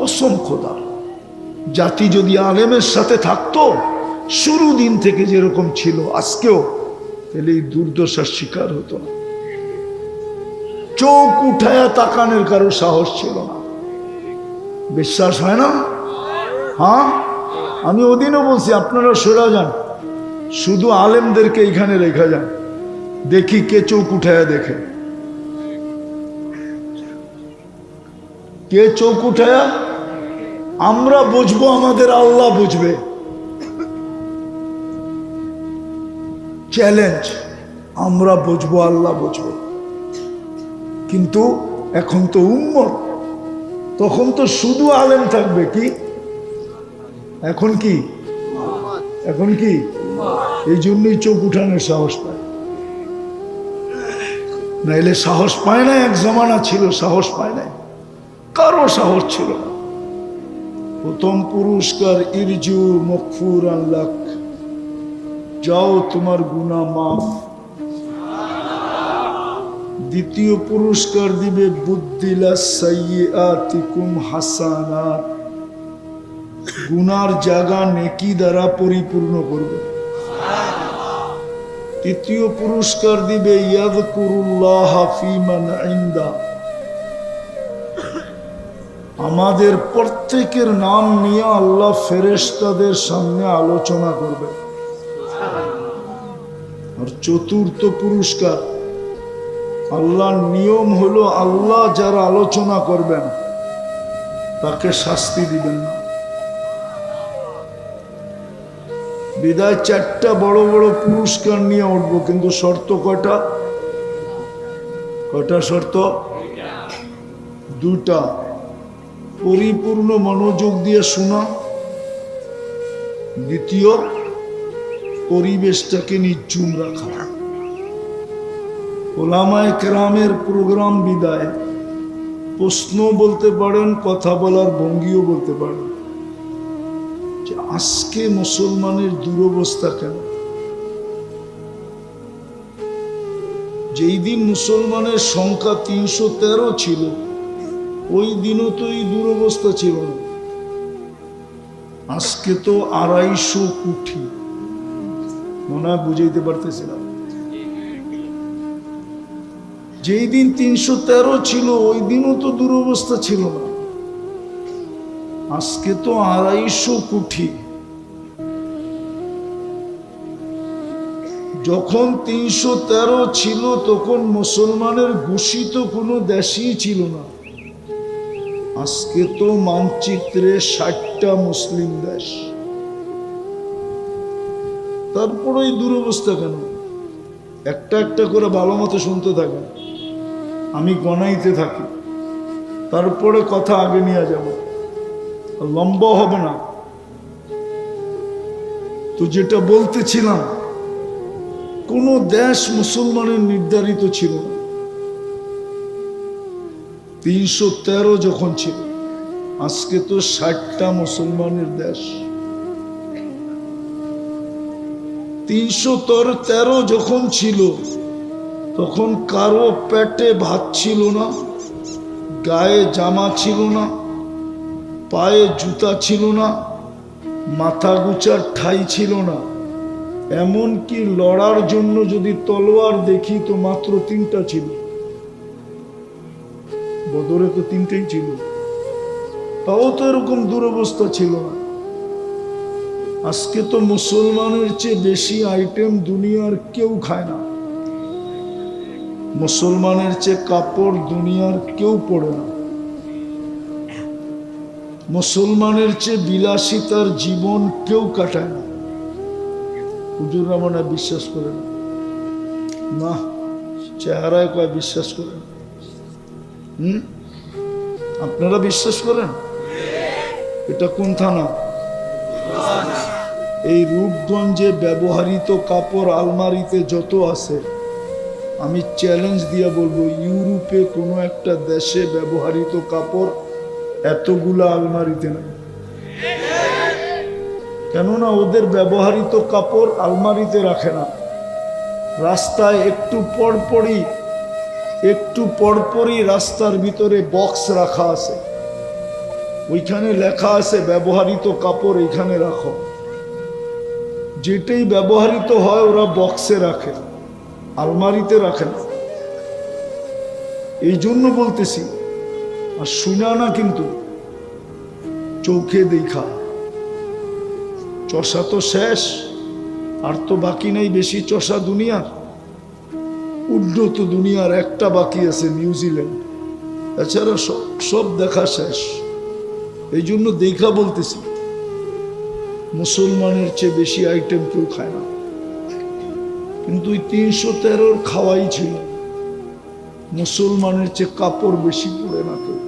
কসম খোদা। জাতি যদি আলেমের সাথে থাকতো, শুরু দিন থেকে যেরকম ছিল, আজকেও তাহলে এই দুর্দশার শিকার হতো না। চোখ উঠায়া তাকানের কারও সাহস ছিল না। বিশ্বাস হয় না? হ্যাঁ? আমি ওদিনও বলছি, আপনারা সরা যান। শুধু আলেমদেরকে এখানে রেখা যান। দেখি কে চোখ উঠায়া দেখে। কে চোখ উঠায়া? আমরা বুঝব আমাদের আল্লাহ বুঝবে। চ্যালেঞ্জ আমরা বুঝব, আল্লাহ বুঝবে। কিন্তু এখন তো উম্মত, তখন তো শুধু আলেম থাকবে কি? এখন কি? এখন কি? এই জন্যই চোখ উঠানোর সাহস পায়। নাইলে সাহস পায় না, এক জমানা ছিল, সাহস পায় না কারও সাহস ছিল না। প্রথম পুরস্কার ইরজু মকফুর আল্লাহ যাও তোমার গুণা মাফ। দ্বিতীয় পুরস্কার দিবে বুদ্দিলা সাইয়াতিকুম হাসানাত গুনার জায়গা নেকি দ্বারা পরিপূর্ণ করবে। তৃতীয় পুরস্কার দিবে ইয়াদকুরুল্লাহ ফিমান ইনদা। আমাদের প্রত্যেকের নাম নিয়ে আল্লাহ ফেরেশতাদের সামনে আলোচনা করবে। আর চতুর্থ পুরস্কার, আল্লাহর নিয়ম হলো আল্লাহ যারা আলোচনা করবেন, তাকে শাস্তি দিবেন না। বিদায় চারটা বড় বড় পুরস্কার নিয়ে উঠবো, কিন্তু শর্ত কটা কটা শর্ত? দুটা পরিপূর্ণ মনোযোগ দিয়ে শোনা। দ্বিতীয়, পরিবেশটাকে নির্জুম রাখা। ওলামায় কেরামের প্রোগ্রাম বিদায়। প্রশ্ন বলতে পারেন, কথা বলার ভঙ্গিও বলতে পারেন। যে আজকে মুসলমানের দুরবস্থা কেন? যেই দিন মুসলমানের সংখ্যা তিনশো তেরো ছিল ওই দিনও তো এই দুরবস্থা ছিল না। আজকে তো আড়াইশো কোটি মনে হয় বুঝাইতে পারতেছিলাম। যেই দিন তিনশো তেরো ছিল, ওই দিনও তো দুরবস্থা ছিল না। আজকে তো আড়াইশো কোটি যখন তিনশো তেরো ছিল, তখন মুসলমানের ঘোষিত কোনো দেশই ছিল না। আজকে তো মানচিত্রে ষাটটা মুসলিম দেশ। তারপর ওই দুরবস্থা কেন? একটা একটা করে ভালো মতো শুনতে থাকেন। আমি গনাইতে থাকি। তারপরে কথা আগে নিয়ে যাব। লম্বা হবে না। তো যেটা বলতেছিলাম, কোন দেশ মুসলমানের নির্ধারিত ছিল না। তিনশো তেরো যখন ছিল, আজকে তো ষাটটা মুসলমানের দেশ। তিনশো তেরো যখন ছিল, তখন কারও পেটে ভাত ছিল না, গায়ে জামা ছিল না, পায়ে জুতা ছিল না, মাথা গুচার ঠাই ছিল না। এমনকি লড়ার জন্য যদি তলোয়ার দেখি তো মাত্র তিনটা ছিল। বদরে তো তিনটেই ছিল। তাও তো এরকম দুরবস্থা ছিল না। আজকে তো মুসলমানের চেয়ে বেশি আইটেম দুনিয়ার কেউ খায় না। মুসলমানের চেয়ে কাপড় দুনিয়ার কেউ পড়ে না। মুসলমানের চেয়ে বিলাসিতার জীবন কেউ কাটায় না। হুজুররা মনে বিশ্বাস করে না না চেহারায় কয় বিশ্বাস করে না হুম? আপনারা বিশ্বাস করেন? এটা কোন থানা? এই রূপগঞ্জে ব্যবহৃত কাপড় আলমারিতে যত আছে, আমি চ্যালেঞ্জ দিয়ে বলব, ইউরোপে কোনো একটা দেশে ব্যবহৃত কাপড় এতগুলো আলমারিতে নাই। কেননা ওদের ব্যবহৃত কাপড় আলমারিতে রাখে না। রাস্তায় একটু পরপরই একটু পরপরই রাস্তার ভিতরে বক্স রাখা আছে। ওইখানে লেখা আছে ব্যবহারিত কাপড় এইখানে রাখো। যেটাই ব্যবহারিত হয় ওরা বক্সে রাখে, আলমারিতে রাখে না। এই জন্য বলতেছি, আর শুনা না কিন্তু, চোখে দেখা। চষা তো শেষ, আর তো বাকি নেই বেশি চষা দুনিয়ার। উন্নত দুনিয়ার একটা বাকি আছে নিউজিল্যান্ড এছাড়া সব সব দেখা শেষ। এই জন্য দেখা বলতেছি, মুসলমানের চেয়ে বেশি আইটেম কেউ খায় না। কিন্তু ওই তিনশো তেরোর খাওয়াই ছিল। মুসলমানের চেয়ে কাপড় বেশি পড়ে না কেউ।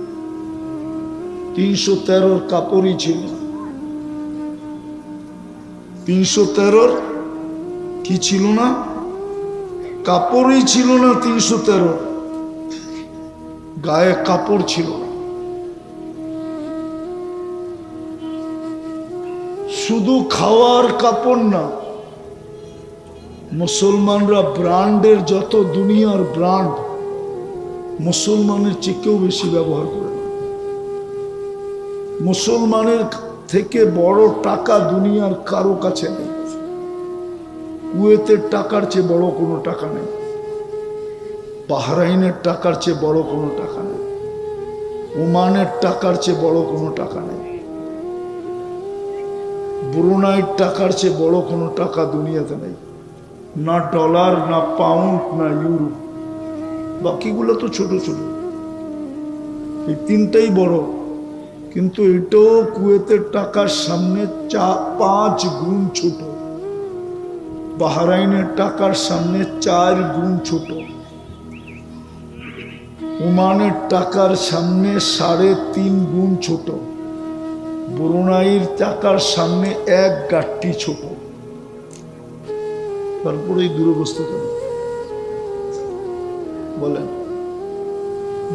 তিনশো তেরোর কাপড়ই ছিল তিনশো তেরোর কি ছিল না? কাপড়ই ছিল না তিনশো তেরো। গায়ে কাপড় ছিল শুধু খাওয়ার কাপড় না, মুসলমানরা ব্র্যান্ডের যত দুনিয়ার ব্র্যান্ড, মুসলমানের চেয়েও বেশি ব্যবহার করে মুসলমানের থেকে বড় টাকা দুনিয়ার কারও কাছে নেই। কুয়েতের টাকার চেয়ে বড় কোনো টাকা নেই। বাহরাইনের টাকার চেয়ে বড় কোনো টাকা নেই। ওমানের টাকার চেয়ে বড় কোনো টাকা নেই। ব্রুনাইয়ের টাকার চেয়ে বড় কোনো টাকা দুনিয়াতে নেই। না ডলার, না পাউন্ড, না ইউরো। বাকিগুলো তো ছোট ছোট। এই তিনটাই বড়। কিন্তু এটাও কুয়েতের টাকার সামনে চা পাঁচ গুণ ছোট। বাহরাইনের টাকার সামনে চার গুণ ছোট। ওমানের টাকার সামনে সাড়ে তিন গুণ ছোট। ব্রুনাইয়ের টাকার সামনে এক গাঠটি ছোট। তারপরে কেন বলেন,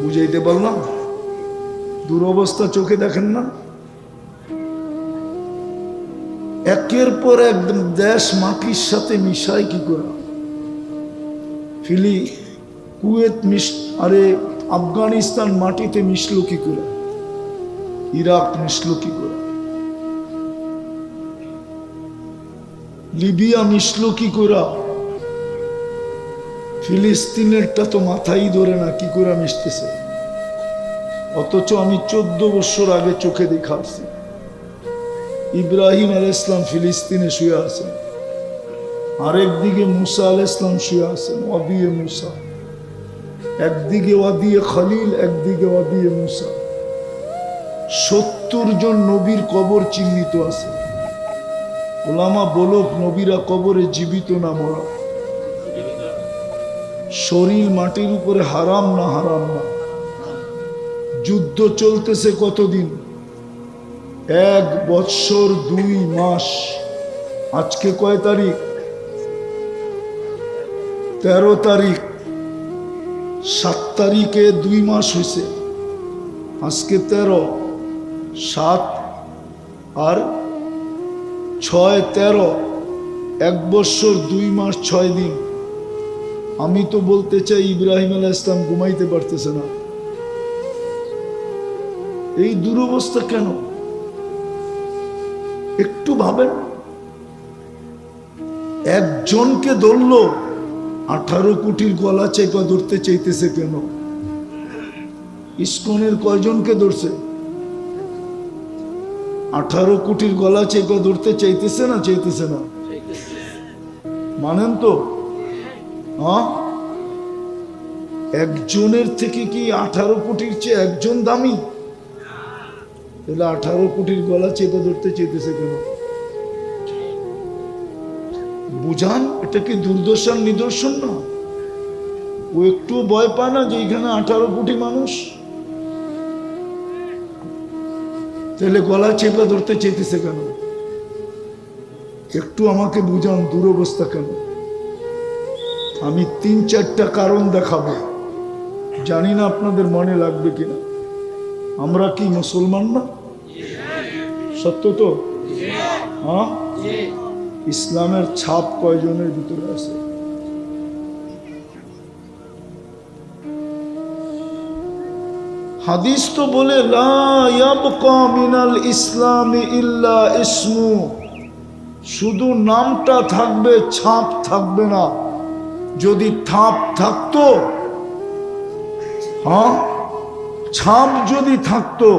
বুঝাইতে পারলাম? দুরবস্থা চোখে দেখেন না? একের পর একদম দেশ মাটির সাথে মিশায় কি করে? ফিলি, কুয়েত মিশ, আরে আফগানিস্তান মাটিতে মিশলো কি করে? ইরাক মিশলো কি করে? লিবিয়া মিশলো কি করে? ফিলিস্তিনেরটা তো মাথাই ধরে না, কি করে মিশতেছে? অথচ আমি চোদ্দ বছর আগে চোখে দেখা আসছি ইব্রাহিম আল ইসলাম ফিলিস্তিনে শুয়ে আছেন। আরেক দিকে মুসা আল ইসলাম শুয়ে আছেন ওয়াদিয়ে মুসা। একদিকে ওয়াদিয়ে খলিল, একদিকে ওয়াদিয়ে মুসা। সত্তর জন নবীর কবর চিহ্নিত আছে। ওলামা বলক নবীরা কবরে জীবিত না মরা। শরীর মাটির উপরে হারাম না হারাম না। যুদ্ধ চলতেছে কতদিন? এক বৎসর দুই মাস। আজকে কয় তারিখ? তেরো তারিখ। সাত তারিখে দুই মাস হয়েছে আজকে তেরো, সাত আর ছয় তেরো। এক বৎসর দুই মাস ছয় দিন। আমি তো বলতে চাই, ইব্রাহিম আলাহ ইসলাম ঘুমাইতে পারতেছে না। এই দুরবস্থা কেন? একটু ভাবেন। একজনকে ধরল, আঠারো কোটির গলা চেপা ধরতে চাইতেছে কেন? ইস্কনের কয়জনকে ধরছে? আঠারো কোটির গলা চেপা ধরতে চাইতেছে না চাইতেছে না? মানেন তো। একজনের থেকে কি আঠারো কোটির চেয়ে একজন দামি? তাহলে আঠারো কোটির গলা চেপে ধরতে চেয়েছে কেন? বুঝান, এটা কি দুর্দশার নিদর্শন না? ও একটু ভয় পায় না যে এখানে আঠারো কোটি মানুষ? তাহলে গলা চেপে ধরতে চেয়েছে কেন? একটু আমাকে বুঝান, দুরবস্থা কেন? আমি তিন চারটা কারণ দেখাবো। জানি না আপনাদের মনে লাগবে কিনা। আমরা কি মুসলমান না? সত্য তো? হ্যাঁ? ইসলামের ছাপ কয়জনের ভিতরে আছে? হাদিস তো বলে, লা ইয়াবকা মিনাল ইসলামি ইল্লা ইসমু। শুধু নামটা থাকবে, ছাপ থাকবে না। যদি থাপ থাকতো হ্যাঁ? ছাপ যদি থাকতো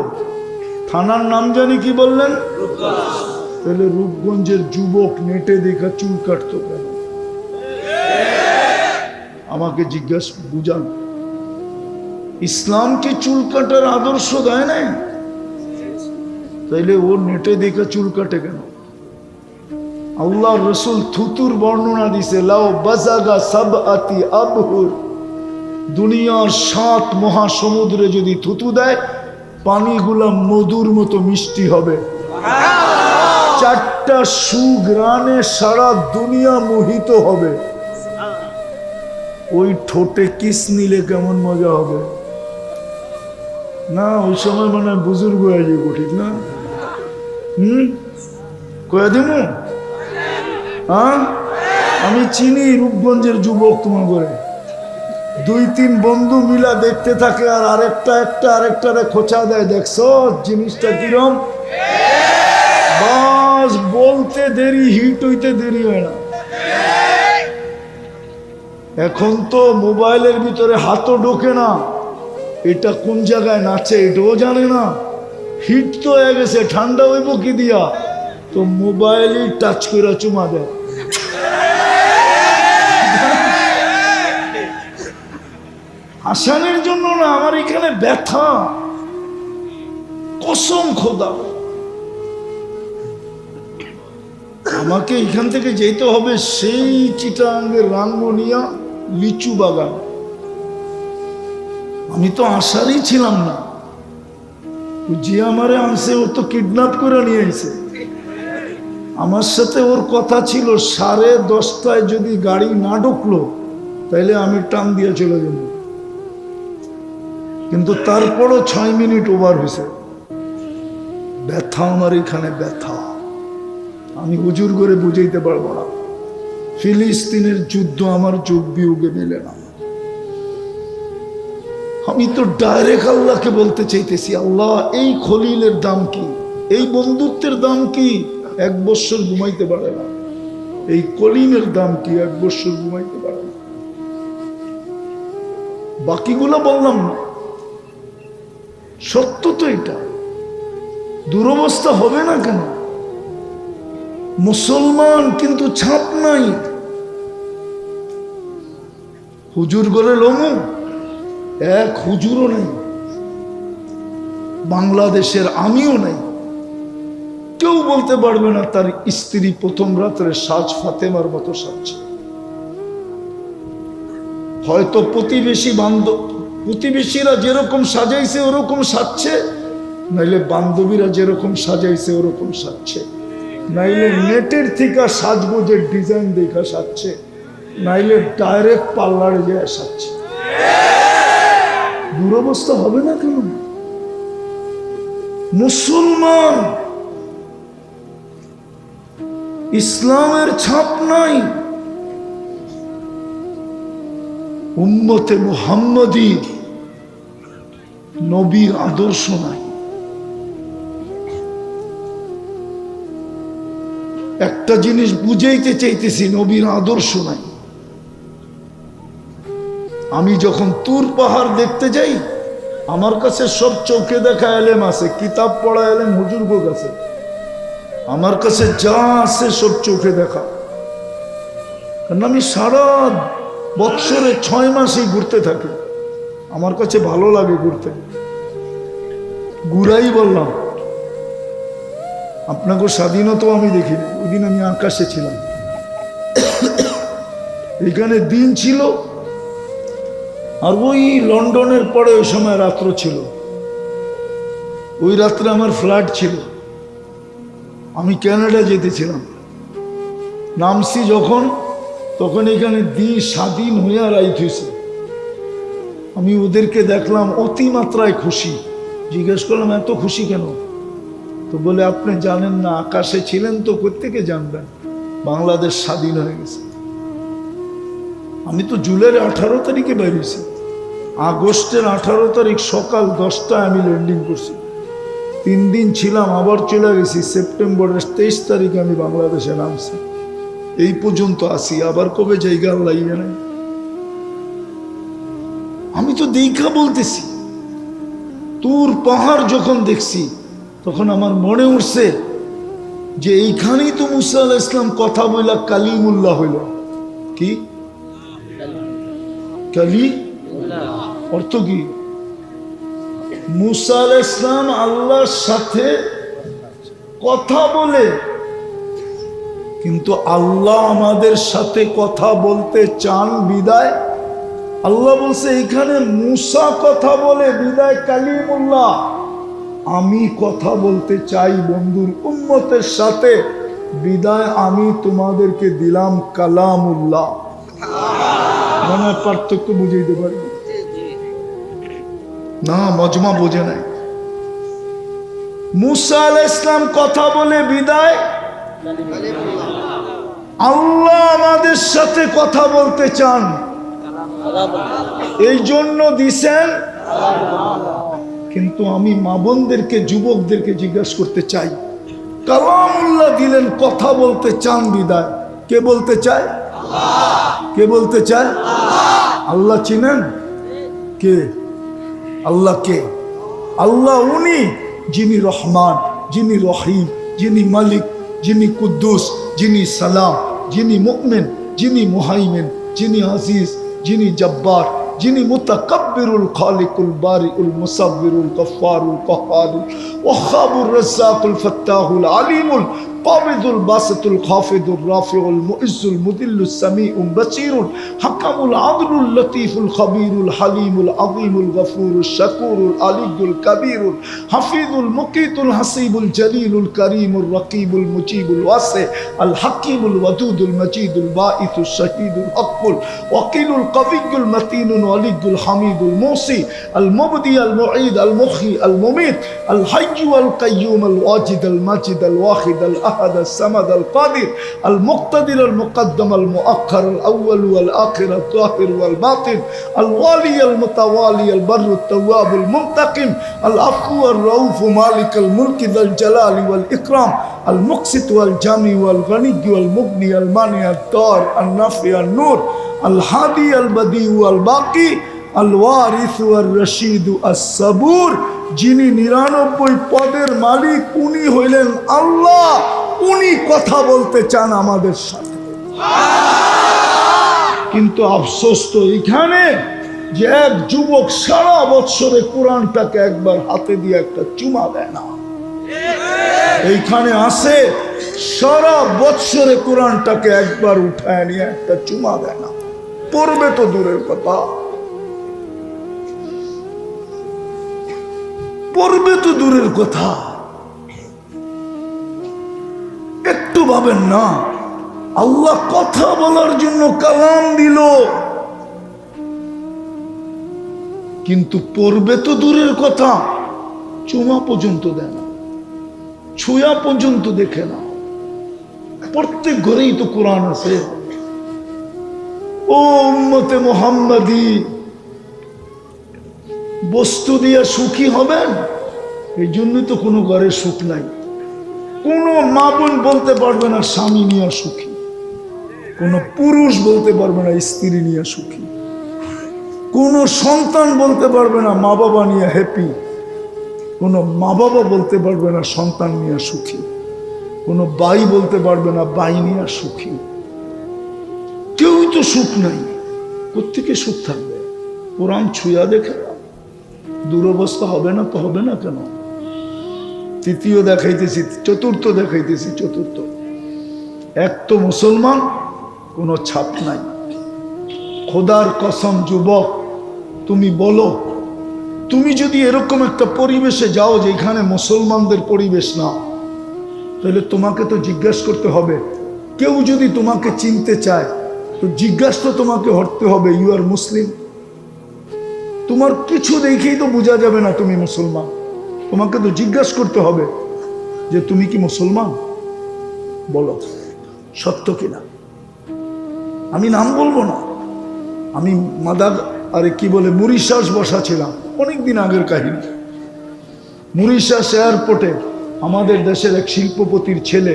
থানার নাম জানি কি বললেন? তাহলে রূপগঞ্জের যুবক নেটে দেখা চুল কাটতো কেন? আমাকে জিজ্ঞাসা, বুঝান। ইসলাম কি চুল কাটার আদর্শ দেয় নাই? তাইলে ও নেটে দেখা চুল কাটে কেন? আল্লাহ রসুল থুতুর বর্ণনা দিছে, লাও বাজাগা সাব আতি আবহুর। দুনিয়ার সাত মহাসমুদ্রে যদি থুতু দেয় পানিগুলা মধুর মতো মিষ্টি হবে। চারটা সুগ্রানে সারা দুনিয়া মোহিত হবে। ওই ঠোঁটে কিস নিলে কেমন মজা হবে? না, ওই সময় মানে বুজুর্গ হয়ে যাব, ঠিক না? হুম? কয়ে দিমু? হ্যাঁ? আমি চিনি রূপগঞ্জের যুবক তোমার করে দুই তিন বন্ধু মিলা দেখতে থাকে আর আরেকটা একটা আরেকটারে খোঁচা দেয়। দেখছ? জিনিসটা কিরম? বাস বলতে দেরি, হিট হইতে দেরি হয় না। এখন তো মোবাইলের ভিতরে হাতও ঢোকে না। এটা কোন জায়গায় নাচে এটাও জানে না। হিট তো হয়ে গেছে, ঠান্ডা হইব কি দিয়া? তো মোবাইলই টাচ করে চুমা দেয়। হাসানের জন্য না, আমার এখানে ব্যথা। কসম খোদা। আমাকে এখান থেকে যেতে হবে সেই চিটাঙ্গের রাঙ্গনিয়া লিচু বাগান। আমি তো আসারই ছিলাম না। যে আমারে আনছে, ও তো কিডন্যাপ করে নিয়ে আইছে। আমার সাথে ওর কথা ছিল, সাড়ে দশটায় যদি গাড়ি না ঢুকলো, তাইলে আমি টান দিয়ে চলে যাব। কিন্তু তারপরও ছয় মিনিট ওভার হয়েছে। ব্যথা আমার এখানে ব্যথা। আমি হুজুর করে বুঝাইতে পারব না। ফিলিস্তিনের যুদ্ধ আমার যোগ বিয়োগে মিলে না। আমি তো ডাইরেক্ট আল্লাহকে বলতে চাইতেছি, আল্লাহ, এই খলিলের দাম কি? এই বন্ধুত্বের দাম কি? এক বৎসর ঘুমাইতে পারে না। এই কলিমের দাম কি? এক বৎসর ঘুমাইতে পারে না। বাকিগুলো বললাম না। সত্য তো এটা। দুরবস্থা হবে না কেন? মুসলমান কিন্তু ছাপ নাই। হুজুর গলে লমু, এক হুজুরও নেই। বাংলাদেশের আমিও নেই। কেউ বলতে পারবে না তার স্ত্রী প্রথম রাত্রে সাজ ফাতেমার মতো সাজছে। হয়তো প্রতিবেশী বান্ধব প্রতিবেশীরা যেরকম সাজাইছে, ওরকম সাজছে। নাইলে বান্ধবীরা যেরকম সাজাইছে, ওরকম সাজছে। নাইলে নেটের থেকে সাজগোজের ডিজাইন দেখা সাজছে। নাইলে ডাইরেক্ট পার্লারে যায় সাজছে। দুরবস্থা হবে না কেন? মুসলমান, ইসলামের ছাপ নাই। উম্মতে মুহাম্মদী নবীর আদর্শ নাই। একটা জিনিস বুঝাইতে চাইতেছি, নবীর আদর্শ নাই। আমি যখন তুর পাহাড় দেখতে যাই, আমার কাছে সব চোখে দেখা এলেম আছে, কিতাব পড়া এলেম হুজুর্গ কাছে। আমার কাছে যা আছে সব চোখে দেখা। কারণ আমি সারা বৎসরে ছয় মাসই ঘুরতে থাকি। আমার কাছে ভালো লাগে ঘুরতে। ঘুরাই বললাম। আপনাকে স্বাধীনতাও আমি দেখিনি ওই দিন আমি আকাশে ছিলাম। এখানে দিন ছিল, আর ওই লন্ডনের পরে ওই সময় রাত্র ছিল। ওই রাত্রে আমার ফ্ল্যাট ছিল। আমি ক্যানাডা যেতেছিলাম নামছি যখন, তখন এখানে দিন স্বাধীন হইয়া রাইত হয়েছে আমি ওদেরকে দেখলাম অতিমাত্রায় খুশি। জিজ্ঞেস করলাম, এত খুশি কেন? তো বলে, আপনি জানেন না, আকাশে ছিলেন তো কোথেকে জানবেন? বাংলাদেশ স্বাধীন হয়ে গেছে। আমি তো জুলাইয়ের আঠারো তারিখে বেরিয়েছি আগস্টের আঠারো তারিখ সকাল দশটায় আমি ল্যান্ডিং করছি। তিন দিন ছিলাম, আবার চলে গেছি। সেপ্টেম্বরের তেইশ তারিখে আমি বাংলাদেশে নামছি। এই পর্যন্ত আসি আবার কবে জায়গা জানে আমি তো দেখা বলতেছি। তোর পাহাড় যখন দেখছি, তখন আমার মনে উঠছে যে এইখানেই তো মুসা আলাহ ইসলাম কথা বইলা কালিমুল্লাহ হইল। কি? কালি? অর্থ কি? মুসা আলাহ ইসলাম আল্লাহর সাথে কথা বলে, কিন্তু আল্লাহ আমাদের সাথে কথা বলতে চান বিদায় আল্লাহ বলছে, এখানে মুসা কথা বলে, বিদায় কালিমুল্লাহ। আমি কথা বলতে চাই বন্ধুর উম্মতের সাথে। বিদায় আমি তোমাদেরকে দিলাম কালামুল্লাহ। মনে পার্থক্য বুঝাইতে পারি? না, মজমা বোঝে নাই। মুসা আল ইসলাম কথা বলে বিদায়। আল্লাহ আমাদের সাথে কথা বলতে চান। এই জন্য দিছেন, কিন্তু আমি মা বোনদেরকে যুবকদেরকে জিজ্ঞাসা করতে চাই। কালামুল্লাহ দিলেন, কথা বলতে চান বিদায়। কে বলতে চায়? কে বলতে চায়? আল্লাহ চিনেন? কে? আল্লাহ কে? আল্লাহ উনি, যিনি রহমান, যিনি রহিম, যিনি মালিক, যিনি কুদ্দুস, যিনি সালাম, যিনি মুকমেন যিনি মুহাইমেন, যিনি আজিজ। যিনি জব্বার যিনি মুতাকাব্বিরুল খালিকুল বারিউল মুসাব্বিরুল গফফারুল কহ্হারুল ওয়াহাবুর রাজ্জাকুল ফাত্তাহুল আলিমুল قابض الباسط الخافض الرافع المؤز المذل السميع بصير حكم العدل اللطيف الخبير الحليم العظيم الغفور الشكور العلي الكبير حفيظ المقيت الحسيب الجليل الكريم الرقيب المجيب الواسع الحكيم الودود المجيد البائث الشهيد الحق الوكيل القوي المتين الولي الحميد الموصي المبدي المعيد المخي المميت الحي والقيوم الواجد الماجد الواحد الأحد الصمد القادر المقتدر المقدم المؤخر الأول والآخر الظاهر والباطن الوالي المتوالي البر التواب المنتقم العفو الرؤوف مالك الملك ذا الجلال والإكرام المقسط والجامي والغني والمغني المانع الدار النافع النور الهادي البديع والباقي الوارث والرشيد الصبور যিনি নিরানব্বই পদের মালিক উনি হইলেন আল্লাহ উনি কথা বলতে চান আমাদের সাথে। কিন্তু আফসোস তো এখানে যে এক যুবক সারা বৎসরে কোরআনটাকে একবার হাতে দিয়ে একটা চুমা দেয় না। এইখানে আসে, সারা বৎসরে কোরআনটাকে একবার উঠায় নিয়ে একটা চুমা দেয় না। পড়বে তো দূরের কথা। পড়বে তো দূরের কথা। ভাবেন না। আল্লাহ কথা বলার জন্য কালাম দিল। কিন্তু পড়বে তো দূরের কথা। চুমা পর্যন্ত দেয় ছুঁয়া পর্যন্ত দেখে না। প্রত্যেক ঘরেই তো কোরআন আছে। ও মোহাম্মদী, বস্তু দিয়ে সুখী হবেন? এই জন্যই তো কোনো ঘরে সুখ নাই। কোনো মা বোন বলতে পারবে না স্বামী নিয়ে সুখী। কোনো পুরুষ বলতে পারবে না স্ত্রী নিয়ে সুখী। কোনো সন্তান বলতে পারবে না মা বাবা নিয়ে হ্যাপি কোনো মা বাবা বলতে পারবে না সন্তান নিয়ে সুখী। কোনো বাই বলতে পারবে না বাই নিয়ে সুখী। কেউই তো সুখ নাই কোথেকে সুখ থাকবে? কোরআন ছুঁয়া দেখে দুরবস্থা হবে না তো হবে না কেন? তৃতীয় দেখাইতেছি, চতুর্থ দেখাইতেছি, চতুর্থ। এক তো মুসলমান, কোনো ছাপ নাই। খোদার কসম, যুবক, তুমি বলো, তুমি যদি এরকম একটা পরিবেশে যাও যেখানে মুসলমানদের পরিবেশ না, তাহলে তোমাকে তো জিজ্ঞাসা করতে হবে। কেউ যদি তোমাকে চিনতে চায়, তো জিজ্ঞাসা তো তোমাকে হটতে হবে ইউ আর মুসলিম তোমার কিছু দেখেই তো বোঝা যাবে না তুমি মুসলমান। তোমাকে তো জিজ্ঞাসা করতে হবে যে তুমি কি মুসলমান? বলো, সত্য কিনা? আমি নাম বলব না। আমি মাদার, আরে কি বলে, মুরিশাস বসা ছিলাম অনেক দিন আগের কাহিনী। মুরিশাস এয়ারপোর্টে আমাদের দেশের এক শিল্পপতির ছেলে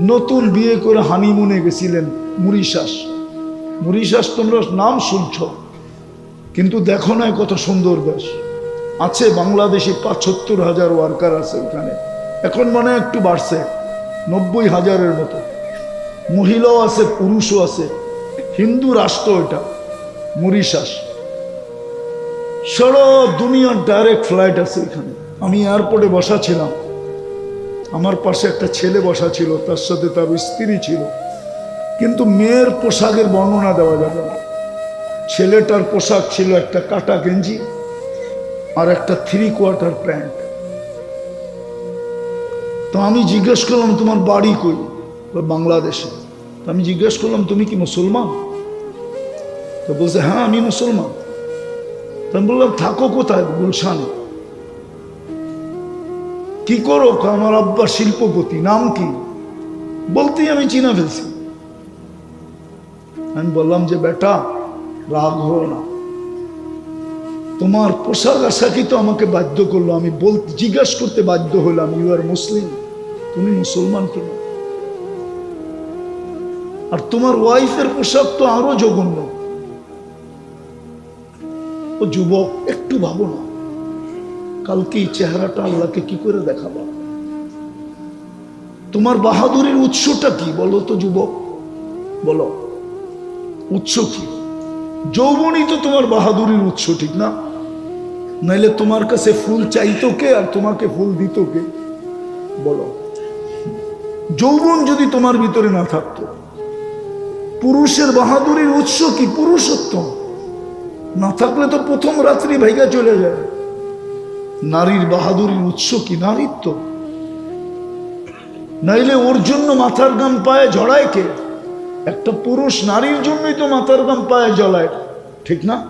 নতুন বিয়ে করে হানিমুনে গেছিলেন মুরিশাস। মুরিশাস, তোমরা নাম শুনছ, কিন্তু দেখো না কত সুন্দর দেশ আছে, বাংলাদেশি পাঁচসত্তর হাজার ওয়ার্কার আছে ওখানে। এখন মনে একটু বাড়ছে, নব্বই হাজারের মতো। মহিলাও আছে, পুরুষও আছে। হিন্দু রাষ্ট্র এটা মরিশাস। সারা দুনিয়ার ডাইরেক্ট ফ্লাইট আছে এখানে। আমি এয়ারপোর্টে বসা ছিলাম। আমার পাশে একটা ছেলে বসা ছিল, তার সাথে তার স্ত্রী ছিল। কিন্তু মেয়ের পোশাকের বর্ণনা দেওয়া যাবে না। ছেলেটার পোশাক ছিল একটা কাটা গেঞ্জি আর একটা থ্রি কোয়ার্টার প্যান্ট তো আমি জিজ্ঞেস করলাম, তোমার বাড়ি কই? বাংলাদেশে। তো আমি জিজ্ঞেস করলাম, তুমি কি মুসলমান? তো বলছে হ্যাঁ আমি মুসলমান। তো আমি বললাম, থাকো কোথায় গুলশানে? কি করো? আমার আব্বা শিল্পপতি। নাম কি? বলতেই আমি চিনা ফেলছি। আমি বললাম যে, বেটা, রাগ হো না। তোমার পোশাক আশাকই তো আমাকে বাধ্য করল। আমি বল, জিজ্ঞাসা করতে বাধ্য হলাম ইউ আর মুসলিম তুমি মুসলমান কেন? আর তোমার ওয়াইফের পোশাক তো আরও জঘন্য। ও যুবক, একটু ভাবো না। কালকে এই চেহারাটা আল্লাহকে কি করে দেখাবা? তোমার বাহাদুরের উৎসটা কি বলো তো যুবক? বলো, উৎস কি? যৌবনই তো তোমার বাহাদুরির উৎস, ঠিক না? নাইলে তোমার কাছে ফুল চাইতো কে আর তোমাকে ফুল দিত কে? বলো। যৌবন যদি তোমার ভিতরে না থাকতো, পুরুষের বাহাদুরির উৎস কি পুরুষত্ব না থাকলে তো প্রথম রাত্রি ভাইগা চলে যায়। নারীর বাহাদুরির উৎস কি নারীত্ব? নাইলে ওর জন্য মাথার গান পায়ে ঝড়ায় কে? একটা পুরুষ নারীর জন্যই তো মাথার গাম পায়ে জ্বলায়। ঠিক না?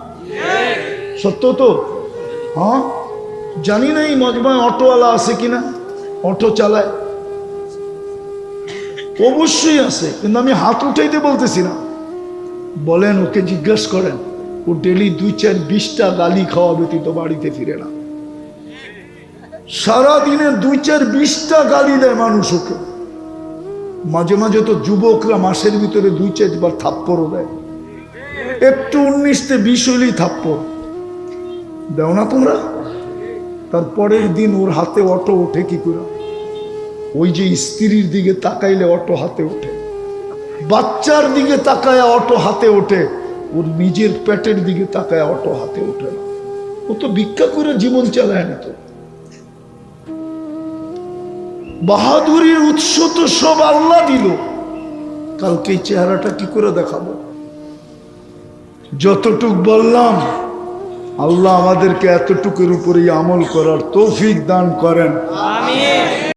সত্য তো? হ্যাঁ? জানি না এই মজমায় অটোওয়ালা আছে কিনা, অটো চালায়। অবশ্যই আছে, কিন্তু আমি হাত উঠাইতে বলতেছি না। বলেন, ওকে জিজ্ঞাসা করেন, ও ডেলি দুই চার বিশটা গালি খাওয়া ব্যতীত বাড়িতে ফিরে না। সারা দিনে দুই চার বিশটা গালি দেয় মানুষ ওকে। মাঝে মাঝে তো যুবকরা মাসের ভিতরে দুই চারবার থাপ্পড়ও দেয়। একটু উনিশতে বিশ হইলেই থাপ্পড়। দেও না তোমরা? তার পরের দিন ওর হাতে অটো ওঠে কি করে? ওই যে স্ত্রীর দিকে তাকাইলে অটো হাতে ওঠে। বাচ্চার দিকে তাকায় অটো হাতে ওঠে। ওর নিজের পেটের দিকে তাকায় অটো হাতে ওঠে না। ও তো ভিক্ষা করে জীবন চালায় না তো। বাহাদুরির উৎস তো সব আল্লাহ দিল। কালকে এই চেহারাটা কি করে দেখাবো? যতটুক বললাম, আল্লাহ আমাদেরকে এতটুকুর উপরেই আমল করার তৌফিক দান করেন।